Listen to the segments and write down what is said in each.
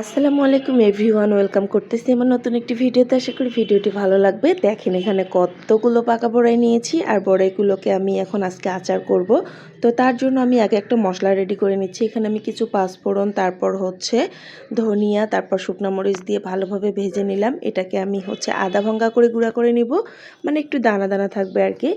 আসসালামু আলাইকুম everyone, welcome করতেছি আমার নতুন একটি ভিডিওতে। আশা করি ভিডিওটি ভালো লাগবে। দেখেন এখানে কতগুলো পাকা বড়াই নিয়েছি, আর বড়াইগুলোকে আমি এখন আজকে আচার করব। তো তার জন্য আমি আগে একটা মশলা রেডি করে নিচ্ছি। এখানে আমি কিছু পাঁচফোড়ন, তারপর হচ্ছে ধনিয়া, তারপর শুকনো মরিচ দিয়ে ভালোভাবে ভেজে নিলাম। এটাকে আমি হচ্ছে আদা ভঙ্গা করে গুঁড়া করে নিব। মানে একটু দানা দানা থাকবে আর কি।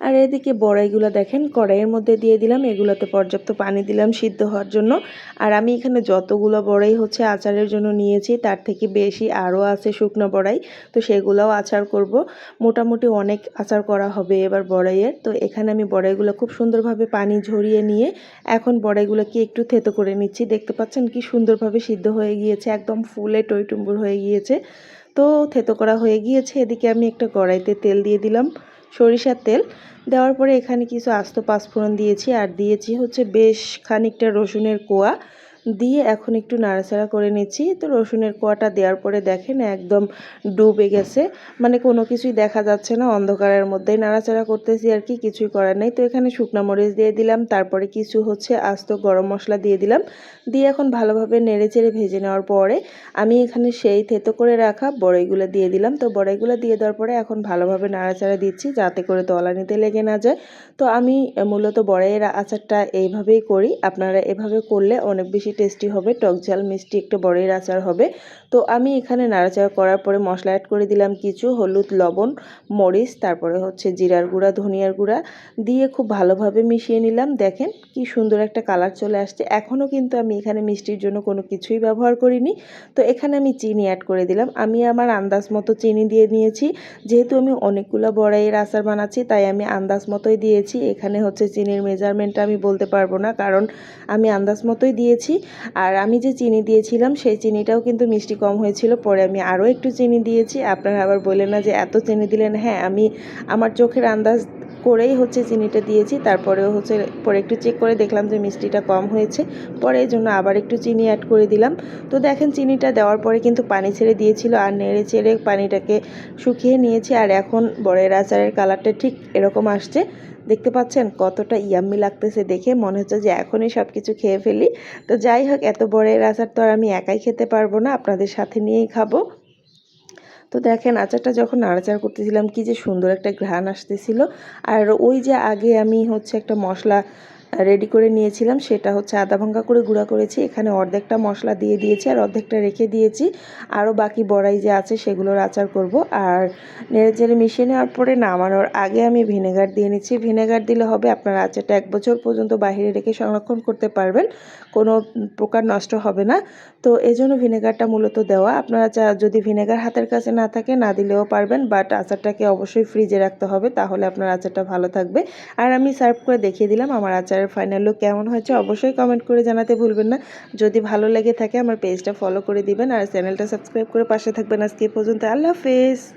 আর এদিকে বড়াইগুলো দেখেন, কড়াইয়ের মধ্যে দিয়ে দিলাম। এগুলোতে পর্যাপ্ত পানি দিলাম সিদ্ধ হওয়ার জন্য। আর আমি এখানে যতগুলো বড়াই হচ্ছে আচারের জন্য নিয়েছি, তার থেকে বেশি আরও আছে শুকনো বড়াই। তো সেগুলোও আচার করব। মোটামুটি অনেক আচার করা হবে এবার বড়াইয়ের। তো এখানে আমি বড়াইগুলো খুব সুন্দরভাবে পানি ঝরিয়ে নিয়ে এখন বড়াইগুলোকে একটু থেতো করে নিচ্ছি। দেখতে পাচ্ছেন কি সুন্দরভাবে সিদ্ধ হয়ে গিয়েছে, একদম ফুলে টইটুম্বুর হয়ে গিয়েছে। তো থেতো করা হয়ে গিয়েছে, এদিকে আমি একটা কড়াইতে তেল দিয়ে দিলাম, সরিষার তেল। দেওয়ার পরে এখানে কিছু আস্ত পাঁচফোড়ন দিয়েছি, আর দিয়েছি হচ্ছে বেশ খানিকটা রসুনের কোয়া। দিয়ে এখন একটু নাড়াচাড়া করে নিচ্ছি। তো রসুনের কোয়াটা দেওয়ার পরে দেখেন একদম ডুবে গেছে। মানে কোনো কিছুই দেখা যাচ্ছে না, অন্ধকারের মধ্যেই নাড়াচাড়া করতেছি আর কি, কিছুই করার নেই। তো এখানে শুকনো মরিচ দিয়ে দিলাম, তারপরে কিছু হচ্ছে আস্ত গরম মশলা দিয়ে দিলাম। দিয়ে এখন ভালোভাবে নেড়ে চেড়ে ভেজে নেওয়ার পরে আমি এখানে সেই থেতো করে রাখা বড়াইগুলো দিয়ে দিলাম। তো বড়াইগুলো দিয়ে দেওয়ার পরে এখন ভালোভাবে নাড়াচাড়া দিচ্ছি যাতে করে তলানিতে লেগে না যায়। তো আমি মূলত বড়াইয়ের আচারটা এইভাবেই করি। আপনারা এভাবে করলে অনেক বেশি টেস্টি হবে, টক ঝাল মিষ্টি একটা বড়ের আচার হবে। তো আমি এখানে নাড়াচাড়া করার পরে মশলা অ্যাড করে দিলাম কিছু, হলুদ, লবণ, মরিচ, তারপরে হচ্ছে জিরার গুঁড়া, ধনিয়ার গুঁড়া দিয়ে খুব ভালোভাবে মিশিয়ে নিলাম। দেখেন কি সুন্দর একটা কালার চলে আসছে। এখনও কিন্তু আমি এখানে মিষ্টির জন্য কোনো কিছুই ব্যবহার করিনি। তো এখানে আমি চিনি অ্যাড করে দিলাম। আমি আমার আন্দাজ মতো চিনি দিয়ে নিয়েছি। যেহেতু আমি অনেকগুলো বড়াইয়ের আচার বানাচ্ছি, তাই আমি আন্দাজ মতোই দিয়েছি। এখানে হচ্ছে চিনির মেজারমেন্টটা আমি বলতে পারব না, কারণ আমি আন্দাজ মতোই দিয়েছি। আর আমি যে চিনি দিয়েছিলাম, সেই চিনিটাও কিন্তু মিষ্টি কম হয়েছিল। পরে আমি আরও একটু চিনি দিয়েছি। আপনারা আবার বললেন না যে এত চিনি দিলেন। হ্যাঁ আমি আমার চোখের আন্দাজ করেই হচ্ছে চিনিটা দিয়েছি। তারপরেও হচ্ছে পরে একটু চেক করে দেখলাম যে মিষ্টিটা কম হয়েছে। পরে এই জন্য আবার একটু চিনি অ্যাড করে দিলাম। তো দেখেন চিনিটা দেওয়ার পরে কিন্তু পানি ছেড়ে দিয়েছিল আর নেড়ে চেড়ে পানিটাকে শুকিয়ে নিয়েছি। আর এখন বড়ের আচারের কালারটা ঠিক এরকম আসছে। দেখতে পাচ্ছেন কতটা ইয়াম্মি লাগতেছে দেখে। মনে হচ্ছে যে এখনই সব কিছু খেয়ে ফেলি। তো যাই হোক, এত বড়ের আচার তো আর আমি একাই খেতে পারব না। আপনাদের সাথে নিয়েই খাব। তো দেখেন, আচারটা যখন নাড়াচাড়া করতেছিলাম, কি যে সুন্দর একটা ঘ্রাণ আসতেছিল। আর ওই যে আগে আমি হচ্ছে একটা মশলা রেডি করে নিয়েছিলাম, সেটা হচ্ছে আদা ভাঙ্গা করে গুঁড়া করেছি, এখানে অর্ধেকটা মশলা দিয়ে দিয়েছি আর অর্ধেকটা রেখে দিয়েছি। আরও বাকি বড়াই যে আছে সেগুলোর আচার করব। আর নেড়ে চেড়ে মিশিয়ে নেওয়ার পরে নামানোর আগে আমি ভিনেগার দিয়ে নিচ্ছি। ভিনেগার দিলে হবে আপনার আচারটা এক বছর পর্যন্ত বাইরে রেখে সংরক্ষণ করতে পারবেন, কোনো প্রকার নষ্ট হবে না। তো এই জন্য ভিনেগারটা মূলত দেওয়া। আপনারা যদি ভিনেগার হাতের কাছে না থাকে, না দিলেও পারবেন বাট আচারটাকে অবশ্যই ফ্রিজে রাখতে হবে, তাহলে আপনার আচারটা ভালো থাকবে। আর আমি সার্ভ করে দেখিয়ে দিলাম, আমার আচারের ফাইনাল লুক কেমন হয়েছে অবশ্যই কমেন্ট করে জানাতে ভুলবেন না। যদি ভালো লেগে থাকে, আমার পেজটা ফলো করে দিবেন আর চ্যানেলটা সাবস্ক্রাইব করে পাশে থাকবেন। আজকে পর্যন্ত, আল্লাহ হাফেজ।